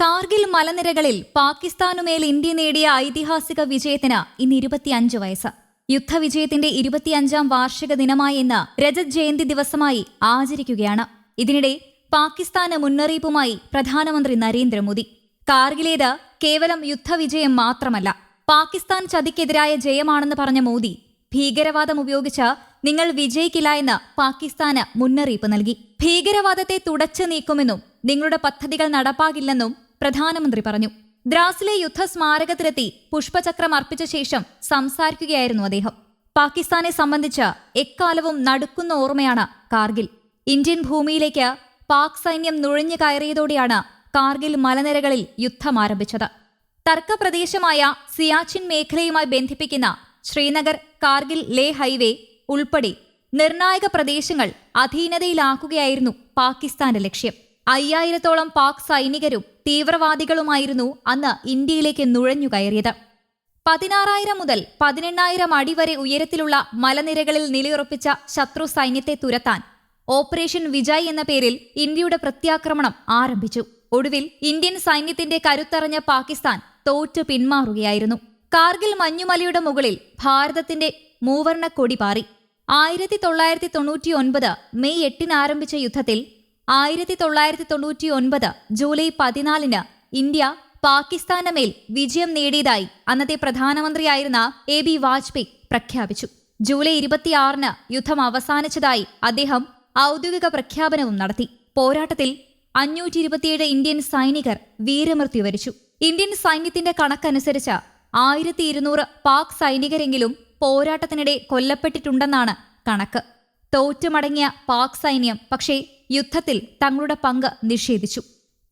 കാർഗിൽ മലനിരകളിൽ പാകിസ്ഥാനുമേൽ ഇന്ത്യ നേടിയ ഐതിഹാസിക വിജയത്തിന് ഇന്ന് ഇരുപത്തിയഞ്ച് വയസ്സ്. യുദ്ധവിജയത്തിന്റെ ഇരുപത്തിയഞ്ചാം വാർഷിക ദിനമായി ഇന്ന് രജത് ജയന്തി ദിവസമായി ആചരിക്കുകയാണ്. ഇതിനിടെ പാകിസ്ഥാന് മുന്നറിയിപ്പുമായി പ്രധാനമന്ത്രി നരേന്ദ്രമോദി. കാർഗിലേത് കേവലം യുദ്ധവിജയം മാത്രമല്ല പാകിസ്ഥാൻ ചതിക്കെതിരായ ജയമാണെന്ന് പറഞ്ഞ മോദി ഭീകരവാദം ഉപയോഗിച്ച് നിങ്ങൾ വിജയിക്കില്ല എന്ന് പാകിസ്ഥാന് മുന്നറിയിപ്പ് നൽകി. ഭീകരവാദത്തെ തുടച്ചു നീക്കുമെന്നും നിങ്ങളുടെ പദ്ധതികൾ നടപ്പാകില്ലെന്നും പ്രധാനമന്ത്രി പറഞ്ഞു. ദ്രാസിലെ യുദ്ധസ്മാരകത്തിലെത്തി പുഷ്പചക്രം അർപ്പിച്ച ശേഷം സംസാരിക്കുകയായിരുന്നു അദ്ദേഹം. പാകിസ്ഥാനെ സംബന്ധിച്ച് എക്കാലവും നടുക്കുന്ന ഓർമ്മയാണ് കാർഗിൽ. ഇന്ത്യൻ ഭൂമിയിലേക്ക് പാക് സൈന്യം നുഴഞ്ഞു കയറിയതോടെയാണ് കാർഗിൽ മലനിരകളിൽ യുദ്ധം ആരംഭിച്ചത്. തർക്കപ്രദേശമായ സിയാച്ചിൻ മേഖലയുമായി ബന്ധിപ്പിക്കുന്ന ശ്രീനഗർ കാർഗിൽ ലേ ഹൈവേ ഉൾപ്പെടെ നിർണായക പ്രദേശങ്ങൾ അധീനതയിലാക്കുകയായിരുന്നു പാകിസ്ഥാന്റെ ലക്ഷ്യം. അയ്യായിരത്തോളം പാക് സൈനികരും തീവ്രവാദികളുമായിരുന്നു അന്ന് ഇന്ത്യയിലേക്ക് നുഴഞ്ഞുകയറിയത് പതിനാറായിരം മുതൽ പതിനെണ്ണായിരം അടി വരെ ഉയരത്തിലുള്ള മലനിരകളിൽ നിലയുറപ്പിച്ച ശത്രു സൈന്യത്തെ തുരത്താൻ ഓപ്പറേഷൻ വിജയ് എന്ന പേരിൽ ഇന്ത്യയുടെ പ്രത്യാക്രമണം ആരംഭിച്ചു. ഒടുവിൽ ഇന്ത്യൻ സൈന്യത്തിന്റെ കരുത്തറിഞ്ഞ പാകിസ്ഥാൻ തോറ്റു പിന്മാറുകയായിരുന്നു. കാർഗിൽ മഞ്ഞുമലയുടെ മുകളിൽ ഭാരതത്തിന്റെ മൂവർണ കൊടി പാറി. ആയിരത്തി തൊള്ളായിരത്തി തൊണ്ണൂറ്റി ഒൻപത് മെയ് എട്ടിന് ആരംഭിച്ച യുദ്ധത്തിൽ ആയിരത്തി തൊള്ളായിരത്തി തൊണ്ണൂറ്റി ഒൻപത് ജൂലൈ പതിനാലിന് ഇന്ത്യ പാകിസ്ഥാന്റെ മേൽ വിജയം നേടിയതായി അന്നത്തെ പ്രധാനമന്ത്രിയായിരുന്ന എ ബി വാജ്പേയി പ്രഖ്യാപിച്ചു. ജൂലൈ ഇരുപത്തിയാറിന് യുദ്ധം അവസാനിച്ചതായി അദ്ദേഹം ഔദ്യോഗിക പ്രഖ്യാപനവും നടത്തി. പോരാട്ടത്തിൽ അഞ്ഞൂറ്റി ഇരുപത്തിയേഴ് ഇന്ത്യൻ സൈനികർ വീരമൃത്യു വരിച്ചു. ഇന്ത്യൻ സൈന്യത്തിന്റെ കണക്കനുസരിച്ച് ആയിരത്തി ഇരുന്നൂറ് പാക് സൈനികരെങ്കിലും പോരാട്ടത്തിനിടെ കൊല്ലപ്പെട്ടിട്ടുണ്ടെന്നാണ് കണക്ക്. തോറ്റുമടങ്ങിയ പാക് സൈന്യം പക്ഷേ യുദ്ധത്തിൽ തങ്ങളുടെ പങ്ക് നിഷേധിച്ചു.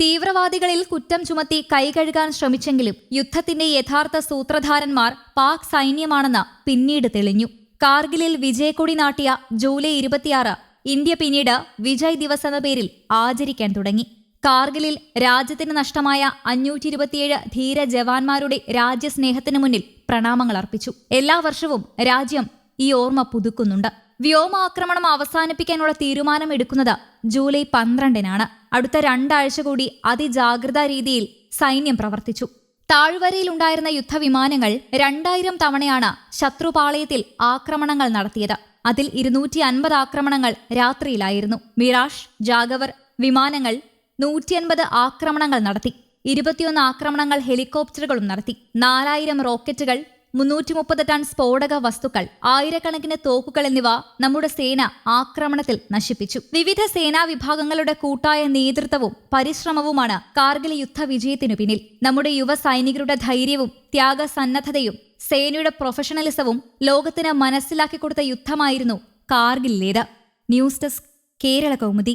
തീവ്രവാദികളിൽ കുറ്റം ചുമത്തി കൈകഴുകാൻ ശ്രമിച്ചെങ്കിലും യുദ്ധത്തിന്റെ യഥാർത്ഥ സൂത്രധാരന്മാർ പാക് സൈന്യമാണെന്ന് പിന്നീട് തെളിഞ്ഞു. കാർഗിലിൽ വിജയക്കൊടി നാട്ടിയ ജൂലൈ ഇരുപത്തിയാറ് ഇന്ത്യ പിന്നീട് വിജയ് ദിവസ് എന്ന പേരിൽ ആചരിക്കാൻ തുടങ്ങി. കാർഗിലിൽ രാജ്യത്തിന് നഷ്ടമായ അഞ്ഞൂറ്റി ഇരുപത്തിയേഴ് ധീര ജവാന്മാരുടെ രാജ്യസ്നേഹത്തിന് മുന്നിൽ പ്രണാമങ്ങൾ അർപ്പിച്ചു. എല്ലാ വർഷവും രാജ്യം ഈ ഓർമ്മ പുതുക്കുന്നുണ്ട്. വ്യോമാക്രമണം അവസാനിപ്പിക്കാനുള്ള തീരുമാനമെടുക്കുന്നത് ജൂലൈ പന്ത്രണ്ടിനാണ്. അടുത്ത രണ്ടാഴ്ച കൂടി അതിജാഗ്രതാ രീതിയിൽ സൈന്യം പ്രവർത്തിച്ചു. താഴ്വരയിലുണ്ടായിരുന്ന യുദ്ധവിമാനങ്ങൾ രണ്ടായിരം തവണയാണ് ശത്രുപാളയത്തിൽ ആക്രമണങ്ങൾ നടത്തിയത്. അതിൽ ഇരുന്നൂറ്റി അൻപത് ആക്രമണങ്ങൾ രാത്രിയിലായിരുന്നു. മിറാഷ് ജാഗവർ വിമാനങ്ങൾ നൂറ്റിയൻപത് ആക്രമണങ്ങൾ നടത്തി. ഇരുപത്തിയൊന്ന് ആക്രമണങ്ങൾ ഹെലികോപ്റ്ററുകളും നടത്തി. നാലായിരം റോക്കറ്റുകൾ മുന്നൂറ്റി മുപ്പത് ടൺ സ്ഫോടക വസ്തുക്കൾ ആയിരക്കണക്കിന് തോക്കുകൾ എന്നിവ നമ്മുടെ സേന ആക്രമണത്തിൽ നശിപ്പിച്ചു. വിവിധ സേനാ വിഭാഗങ്ങളുടെ കൂട്ടായ നേതൃത്വവും പരിശ്രമവുമാണ് കാർഗിൽ യുദ്ധ വിജയത്തിനു പിന്നിൽ. നമ്മുടെ യുവ സൈനികരുടെ ധൈര്യവും ത്യാഗസന്നദ്ധതയും സേനയുടെ പ്രൊഫഷണലിസവും ലോകത്തിന് മനസ്സിലാക്കി കൊടുത്ത യുദ്ധമായിരുന്നു കാർഗിലേത് ന്യൂസ് ഡെസ്ക് കേരള കൗമുദി.